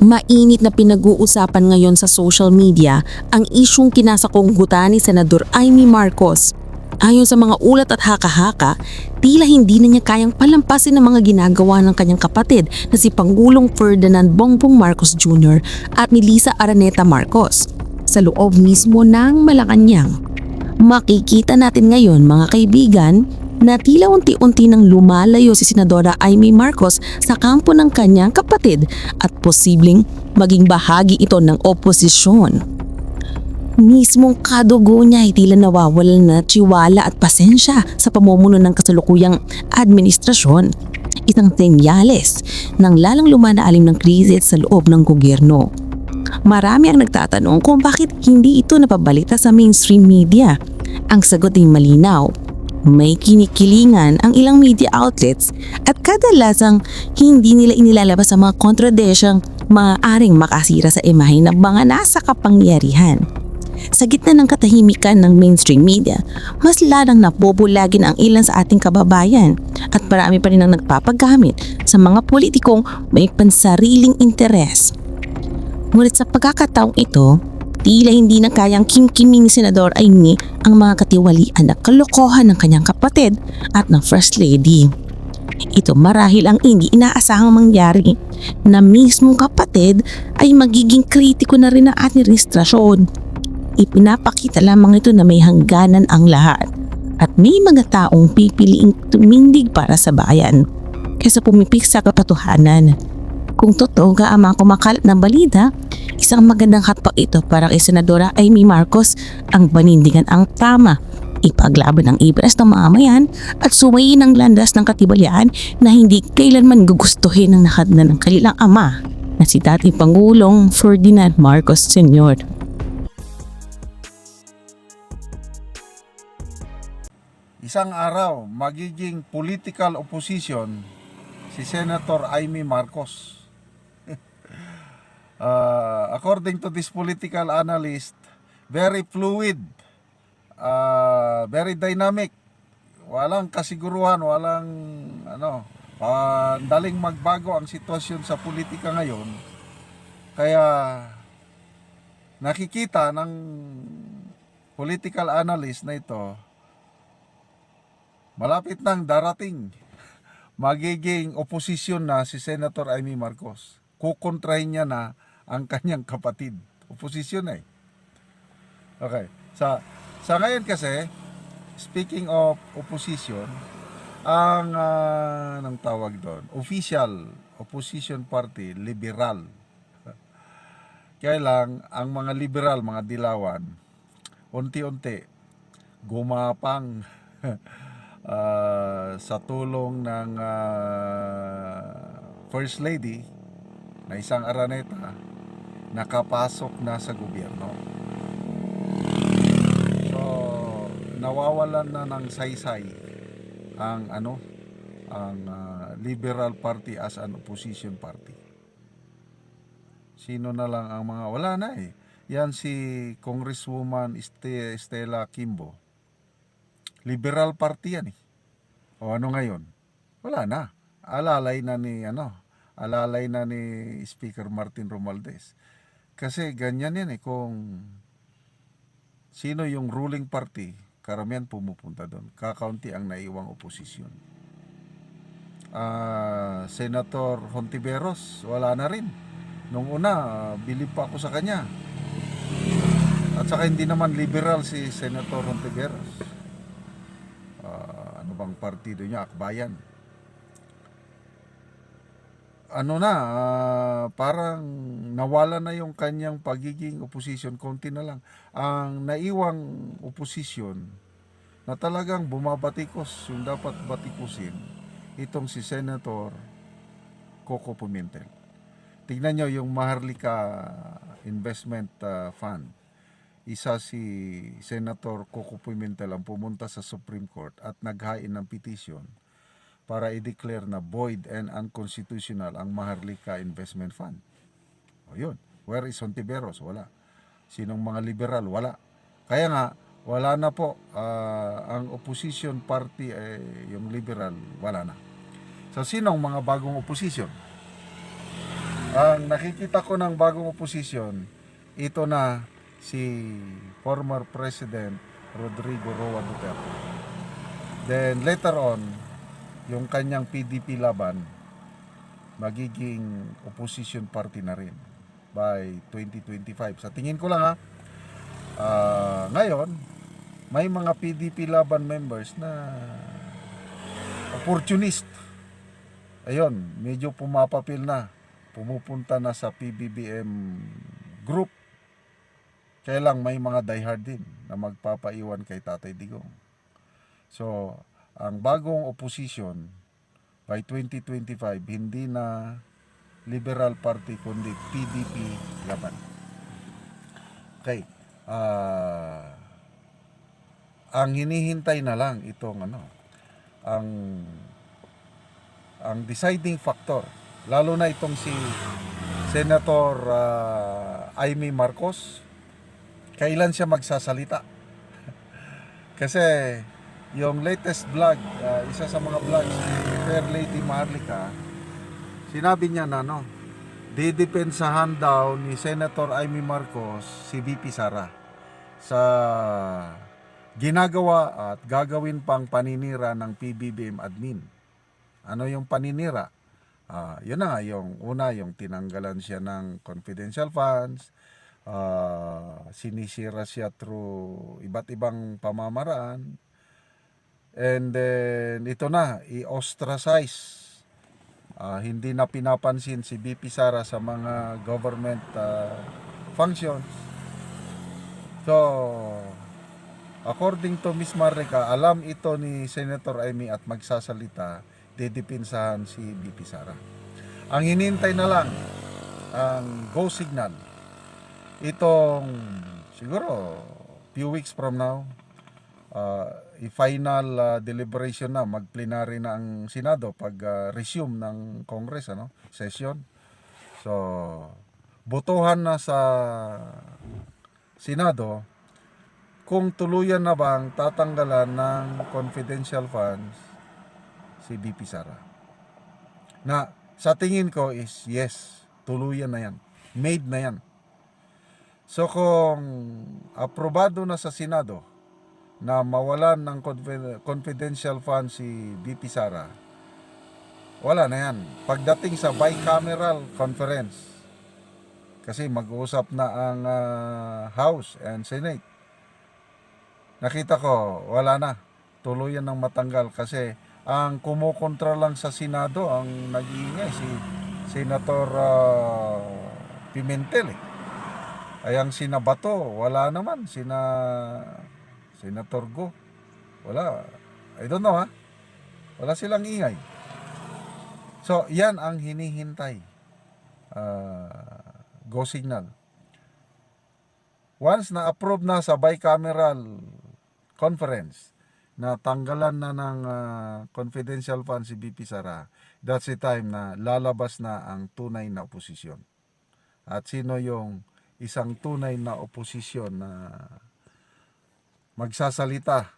Mainit na pinag-uusapan ngayon sa social media ang isyong kinasakonggutan ni Senador Amy Marcos. Ayon sa mga ulat at haka-haka, tila hindi na niya kayang palampasin ang mga ginagawa ng kanyang kapatid na si Pangulong Ferdinand Bongbong Marcos Jr. at ni Lisa Araneta Marcos sa loob mismo ng Malacanang. Makikita natin ngayon mga kaibigan na tila unti-unti nang lumalayo si Senadora Amy Marcos sa kampo ng kanyang kapatid at posibleng maging bahagi ito ng oposisyon. Mismong kadugo niya ay tila nawawalan na tiwala at pasensya sa pamumuno ng kasalukuyang administrasyon. Isang senyales ng lalang lumanaalim ng krisis sa loob ng gobyerno. Marami ang nagtatanong kung bakit hindi ito napabalita sa mainstream media. Ang sagot ay malinaw. May kinikilingan ang ilang media outlets at kadalasang hindi nila inilalabas ang mga kontradisyang maaaring makasira sa imahe ng mga nasa kapangyarihan. Sa gitna ng katahimikan ng mainstream media, mas lalang napopulagin ang ilan sa ating kababayan at marami pa rin ang nagpapagamit sa mga politikong may pansariling interes. Ngunit sa pagkakataong ito, tila hindi na kayang kimkimin ni Senador Amy ang mga katiwalian na kalokohan ng kanyang kapatid at ng First Lady. Ito marahil ang hindi inaasahang mangyari na mismong kapatid ay magiging kritiko na rin ng administrasyon. Ipinapakita lamang ito na may hangganan ang lahat at may mga taong pipiliing tumindig para sa bayan kaysa pumipik sa kapatuhanan. Kung totoo ka ang mga kumakalat ng balita, isang magandang hatpak ito para kay Senadora Amy Marcos ang panindigan ang tama ipaglaban ang ibres ng mamayan at suwayin ang landas ng katibalyaan na hindi kailanman gugustuhin ng nakadna ng kanilang ama na si dating Pangulong Ferdinand Marcos Sr. Isang araw, magiging political opposition si Senator Amy Marcos. Uh, according to this political analyst, very fluid, uh, very dynamic, walang kasiguruhan, walang ano, daling magbago ang sitwasyon sa politika ngayon. Kaya nakikita ng political analyst na ito, malapit nang darating magiging oposisyon na si Senator Amy Marcos. Kukontrahin niya na ang kanyang kapatid. Oposisyon eh. Okay. Sa sa ngayon kasi, speaking of opposition, ang uh, nang tawag doon, official opposition party, liberal. Kaya lang, ang mga liberal, mga dilawan, unti-unti, gumapang uh, sa tulong ng uh, First Lady na isang Araneta nakapasok na sa gobyerno. So, nawawalan na ng saysay ang ano ang uh, Liberal Party as an opposition party. Sino na lang ang mga wala na eh. Yan si Congresswoman Estela Kimbo. Liberal Party yan eh. O ano ngayon? Wala na. Alalay na ni ano, alalay na ni Speaker Martin Romualdez. Kasi ganyan yan eh, kung sino yung ruling party, karamihan pumupunta doon. Kakaunti ang naiwang oposisyon. Ah, Senator Hontiveros, wala na rin. Nung una, uh, bilib pa ako sa kanya. At saka hindi naman liberal si Senator Hontiveros. Ah, ano bang partido niya? Akbayan ano na, uh, parang nawala na yung kanyang pagiging opposition, konti na lang. Ang naiwang opposition na talagang bumabatikos yung dapat batikusin, itong si Senator Coco Pimentel. Tignan nyo yung Maharlika Investment uh, Fund. Isa si Senator Coco Pimentel ang pumunta sa Supreme Court at naghain ng petition para i-declare na void and unconstitutional ang Maharlika Investment Fund. O yun. Where is Hontiveros? Wala. Sinong mga liberal? Wala. Kaya nga, wala na po uh, ang opposition party, eh, yung liberal, wala na. So, sinong mga bagong opposition? ang nakikita ko ng bagong oposisyon, ito na si former President Rodrigo Roa Duterte. Then later on, yung kanyang PDP laban, magiging opposition party na rin by 2025. Sa tingin ko lang ha, ah, ngayon, may mga PDP laban members na opportunist. Ayun, medyo pumapapil na. Pumupunta na sa PBBM group. Kaya lang may mga diehard din na magpapaiwan kay Tatay Digong. So, ang bagong opposition by 2025 hindi na Liberal Party kundi PDP laban. Okay. Ah ang hinihintay na lang itong ano ang ang deciding factor lalo na itong si Senator ah, Amy Marcos kailan siya magsasalita kasi yung latest vlog ah, isa sa mga vlogs ni Fair Lady Maharlika sinabi niya na no didepensahan daw ni Senator Amy Marcos si VP Sara sa ginagawa at gagawin pang paninira ng PBBM admin. Ano yung paninira? Ah, yun na nga, yung una, yung tinanggalan siya ng confidential funds, ah, sinisira siya through iba't ibang pamamaraan, and then ito na, i-ostracize. Ah, hindi na pinapansin si BP Sara sa mga government ah, functions. So, according to Miss Marika, alam ito ni Senator Amy at magsasalita, didipinsahan si BP Sara. Ang hinintay na lang, ang go signal, itong siguro few weeks from now, uh, i-final uh, deliberation na, mag-plenary na ang Senado pag uh, resume ng Congress, ano, session. So, botohan na sa Senado kung tuluyan na bang tatanggalan ng confidential funds si BP Sara. Na sa tingin ko is yes, tuluyan na yan. Made na yan. So kung aprobado na sa Senado na mawalan ng confi- confidential funds si BP Sara, wala na yan. Pagdating sa bicameral conference, kasi mag-uusap na ang ah, House and Senate. Nakita ko, wala na. Tuluyan ng matanggal kasi ang kumukontra lang sa Senado ang nag-iingay si Senator ah, Pimentel eh. Ay ang sina Bato, wala naman. Sina Senator Go. Wala. I don't know ha. Wala silang ingay. So, yan ang hinihintay. Ah, go signal. Once na approve na sa bicameral conference na tanggalan na ng ah, confidential fund si BP Sara, that's the time na lalabas na ang tunay na oposisyon. At sino yung isang tunay na oposisyon na magsasalita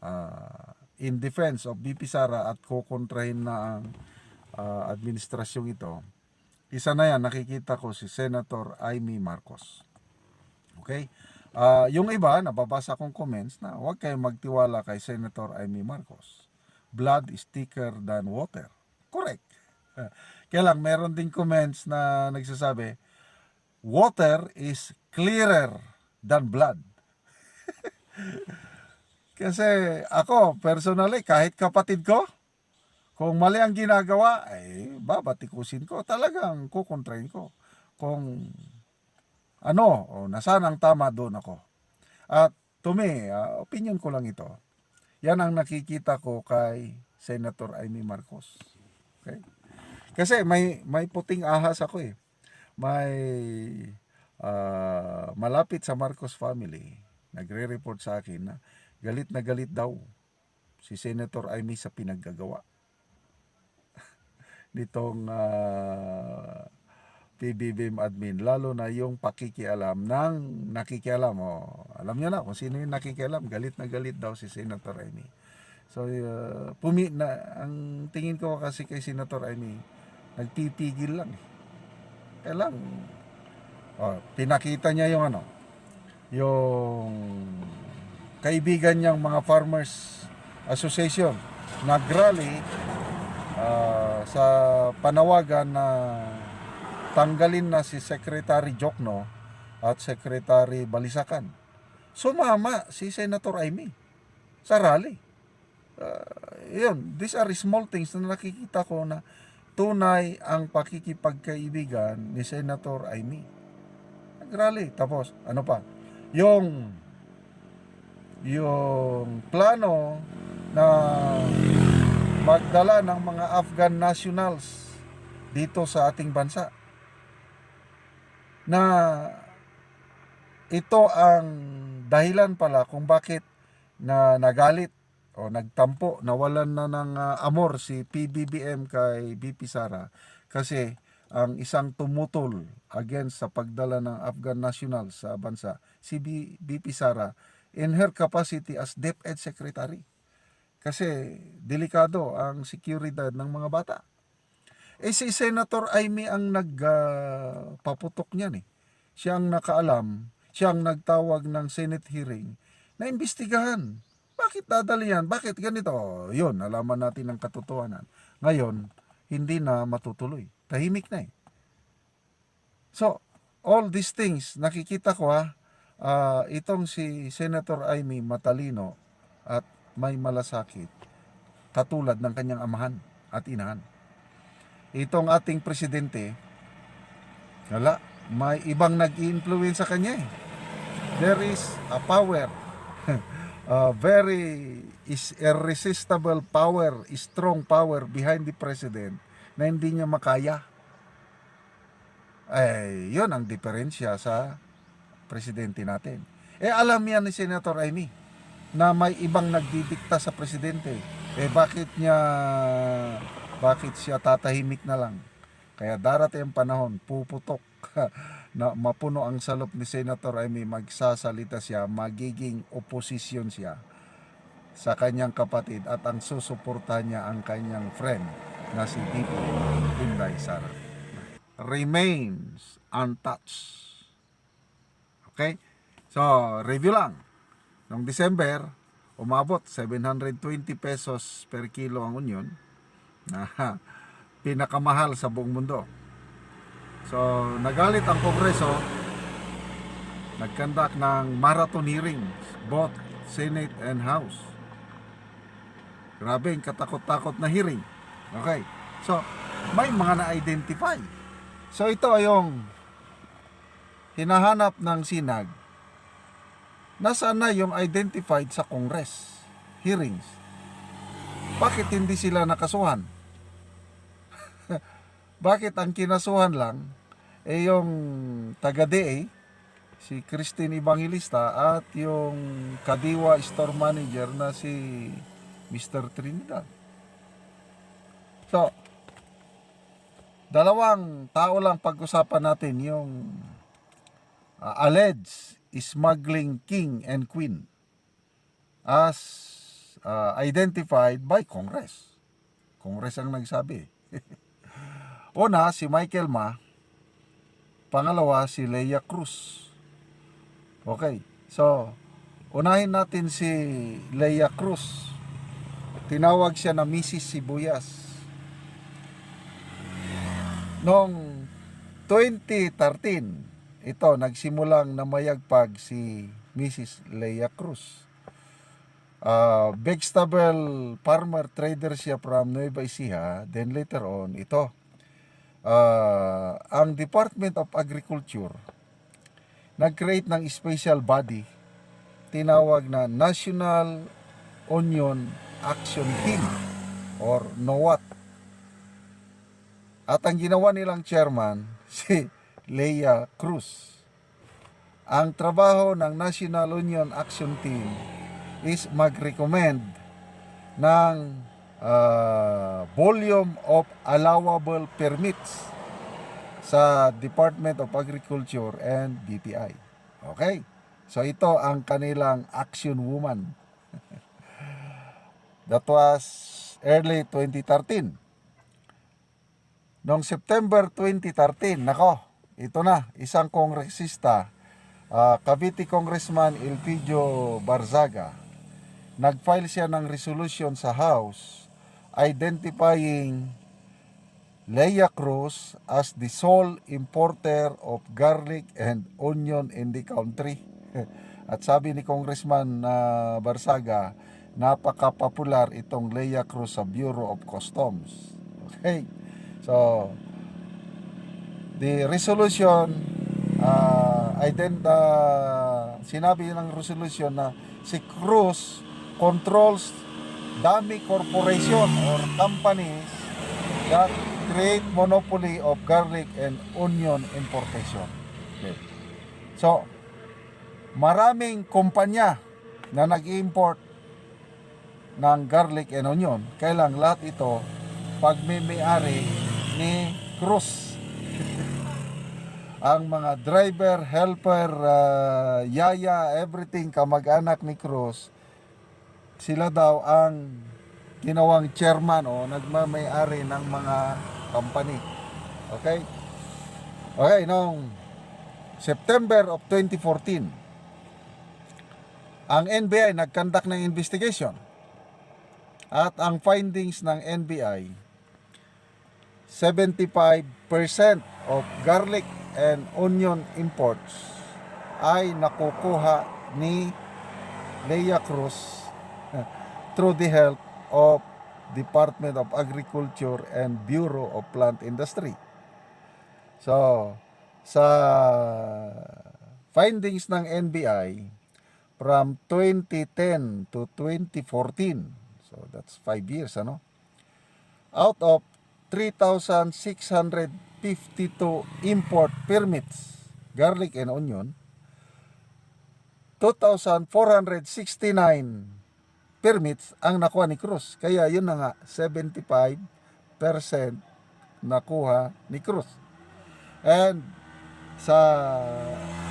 ah, in defense of BP Sara at kukontrahin na ang ah, administrasyong ito, isa na yan, nakikita ko si Senator Amy Marcos. Okay? Ah, yung iba, nababasa kong comments na huwag kayong magtiwala kay Senator Amy Marcos. Blood is thicker than water. Correct. Kaya lang, meron din comments na nagsasabi, water is clearer than blood. Kasi ako, personally, kahit kapatid ko, kung mali ang ginagawa, ay babatikusin ko. Talagang kukontrain ko. Kung ano, o nasaan ang tama, doon ako. At to me, ah, opinion ko lang ito. Yan ang nakikita ko kay Senator Amy Marcos. Okay? Kasi may may puting ahas ako eh. May ah, malapit sa Marcos family, nagre-report sa akin na galit na galit daw si Senator Amy sa pinaggagawa nitong ah, PBBM admin lalo na yung pakikialam ng nakikialam oh, alam niyo na kung sino yung nakikialam galit na galit daw si Senator Amy so uh, pumi na ang tingin ko kasi kay Senator Amy nagpipigil lang eh. kailang oh, pinakita niya yung ano, yung kaibigan niyang mga farmers association nagrally ah, sa panawagan na tanggalin na si Secretary Jokno at Secretary Balisacan. Sumama si Senator Amy sa rally. Ah, yun, these are small things na nakikita ko na tunay ang pakikipagkaibigan ni Senator Amy. Nagrally. Tapos, ano pa? Yung yung plano na magdala ng mga Afghan nationals dito sa ating bansa. Na ito ang dahilan pala kung bakit na nagalit o nagtampo, nawalan na ng ah, amor si PBBM kay BP Sara kasi ang isang tumutol against sa pagdala ng Afghan nationals sa bansa, si BP Sara in her capacity as DepEd Secretary. Kasi delikado ang seguridad ng mga bata. Eh si Senator Amy ang nagpaputok niyan eh. Siya ang nakaalam, siya ang nagtawag ng Senate hearing na imbestigahan. Bakit dadali yan? Bakit ganito? Yun, alaman natin ang katotohanan. Ngayon, hindi na matutuloy. Tahimik na eh. So, all these things, nakikita ko ha, ah, itong si Senator Amy matalino at may malasakit katulad ng kanyang amahan at inahan. Itong ating presidente, wala, may ibang nag-i-influence sa kanya eh. There is a power, a very is irresistible power, strong power behind the president na hindi niya makaya. Eh, yun ang diferensya sa presidente natin. Eh, alam yan ni Senator Amy na may ibang nagdidikta sa presidente. Eh, bakit niya, bakit siya tatahimik na lang? Kaya darating ang panahon, puputok na mapuno ang salop ni Senator Amy, magsasalita siya, magiging oposisyon siya sa kanyang kapatid at ang susuportahan niya ang kanyang friend na si Bibi Inday Sara. Remains untouched. Okay? So, review lang. Noong December, umabot 720 pesos per kilo ang onion na pinakamahal sa buong mundo. So, nagalit ang Kongreso, nagkandak ng marathon hearings, both Senate and House. Grabe, yung katakot-takot na hearing. Okay. So, may mga na-identify. So, ito ay yung hinahanap ng sinag nasaan na yung identified sa Congress hearings. Bakit hindi sila nakasuhan? Bakit ang kinasuhan lang eh yung taga-DA, si Christine Evangelista at yung Kadiwa store manager na si Mr. Trinidad. So, dalawang tao lang pag-usapan natin yung uh, alleged smuggling king and queen as uh, identified by Congress. Congress ang nagsabi. Una, si Michael Ma. Pangalawa, si Leia Cruz. Okay. So, unahin natin si Leia Cruz. Tinawag siya na Mrs. Sibuyas. Noong 2013, ito, nagsimulang namayagpag si Mrs. Leia Cruz. Uh, vegetable farmer trader siya from Nueva Ecija. Then later on, ito, uh, ang Department of Agriculture nag-create ng special body tinawag na National Onion Action Team or NOAT. At ang ginawa nilang chairman, si Leia Cruz. Ang trabaho ng National Union Action Team is mag-recommend ng uh, volume of allowable permits sa Department of Agriculture and DTI. Okay? So ito ang kanilang action woman. That was early 2013. Noong September 2013, nako, ito na, isang kongresista, ah, Cavite Congressman Elpidio Barzaga, nag-file siya ng resolution sa House identifying Leia Cruz as the sole importer of garlic and onion in the country. At sabi ni Congressman ah, Barsaga, napaka-popular itong Leia Cruz sa Bureau of Customs. Okay? So, the resolution uh, ident uh, sinabi ng resolution na si Cruz controls dummy corporation or companies that create monopoly of garlic and onion importation. Okay. So, maraming kumpanya na nag-import ng garlic and onion. Kailang lahat ito pagmimiyari ni Cruz. Ang mga driver, helper, ah, yaya, everything, kamag-anak ni Cruz, sila daw ang ginawang chairman o nagmamayari ng mga company. Okay? Okay, noong September of 2014, ang NBI nagkandak ng investigation at ang findings ng NBI 75% of garlic and onion imports ay nakukuha ni Leia Cruz through the help of Department of Agriculture and Bureau of Plant Industry. So, sa findings ng NBI from 2010 to 2014, so that's 5 years, ano? Out of 3,652 import permits, garlic and onion, 2,469 permits ang nakuha ni Cruz. Kaya yun na nga, 75% nakuha ni Cruz. And sa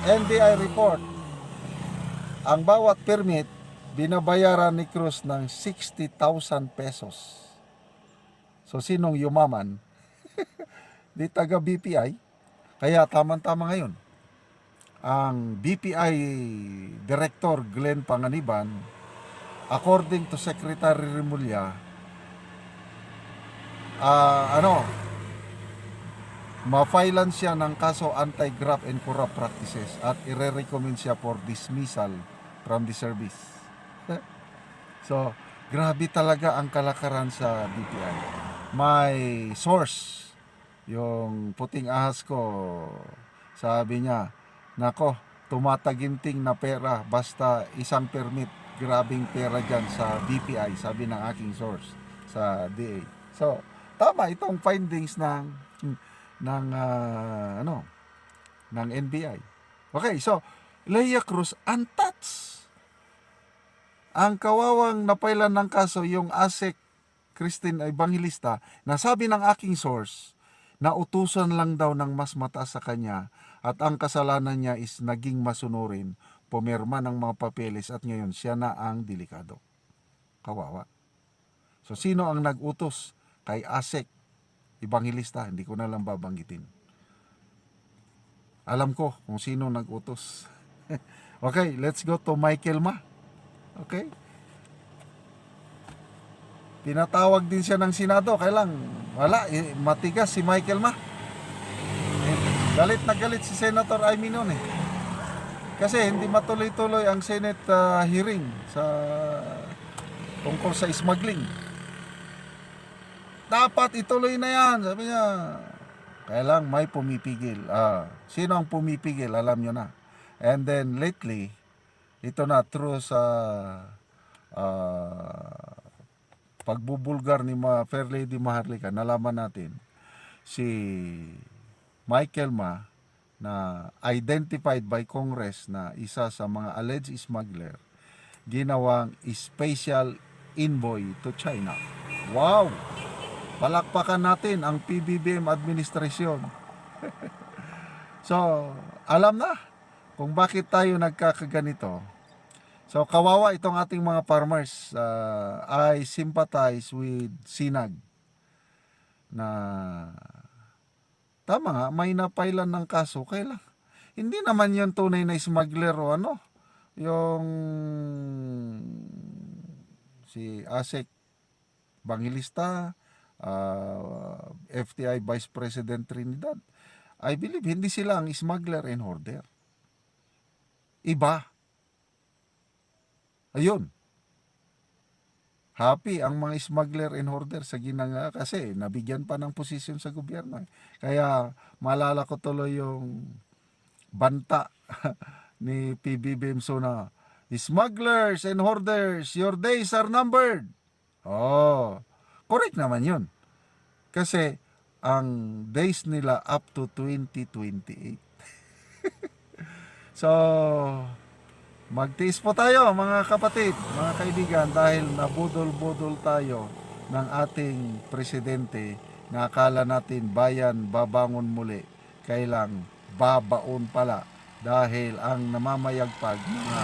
NBI report, ang bawat permit, binabayaran ni Cruz ng 60,000 pesos. So, sinong yumaman? Di taga BPI. Kaya tamang-tama ngayon. Ang BPI Director Glenn Panganiban, according to Secretary Remulla, ah ano, mafailan siya ng kaso anti-graft and corrupt practices at ire-recommend siya for dismissal from the service. so, grabe talaga ang kalakaran sa BPI. May source, yung puting ahas ko, sabi niya, nako, tumataginting na pera basta isang permit, grabing pera dyan sa BPI, sabi ng aking source sa DA. So, tama itong findings ng ng ah, ano ng NBI. Okay, so Leia Cruz untouched. Ang kawawang napailan ng kaso yung ASEC Christine Evangelista na sabi ng aking source na utusan lang daw ng mas mataas sa kanya at ang kasalanan niya is naging masunurin, pumirma ng mga papeles at ngayon siya na ang delikado. Kawawa. So sino ang nag-utos kay ASEC Evangelista, hindi ko na lang babanggitin. Alam ko kung sino nag-utos. okay, let's go to Michael Ma. Okay? Pinatawag din siya ng Senado, kailang wala, eh, matigas si Michael Ma. Eh, galit na galit si Senator Amy noon eh. Kasi hindi matuloy-tuloy ang Senate ah, hearing sa tungkol sa smuggling dapat ituloy na yan. Sabi niya, kailang may pumipigil. Ah, sino ang pumipigil? Alam nyo na. And then lately, ito na through sa ah, pagbubulgar ni Ma, Fair Lady Maharlika, nalaman natin si Michael Ma na identified by Congress na isa sa mga alleged smuggler ginawang special envoy to China. Wow! palakpakan natin ang PBBM administrasyon. so, alam na kung bakit tayo nagkakaganito. So, kawawa itong ating mga farmers. Uh, I sympathize with Sinag na tama nga, may napailan ng kaso, kailan? Hindi naman yun tunay na smuggler o ano, yung si Asek Bangilista, ah, FTI Vice President Trinidad. I believe hindi sila ang smuggler and hoarder. Iba. Ayun. Happy ang mga smuggler and hoarder sa ginanga kasi nabigyan pa ng posisyon sa gobyerno. eh. Kaya maalala ko tuloy yung banta ni PBBM na smugglers and hoarders, your days are numbered. Oh, correct naman yun. Kasi ang days nila up to 2028. so, magtiis po tayo mga kapatid, mga kaibigan dahil nabudol-budol tayo ng ating presidente na akala natin bayan babangon muli. Kailang babaon pala dahil ang namamayagpag mga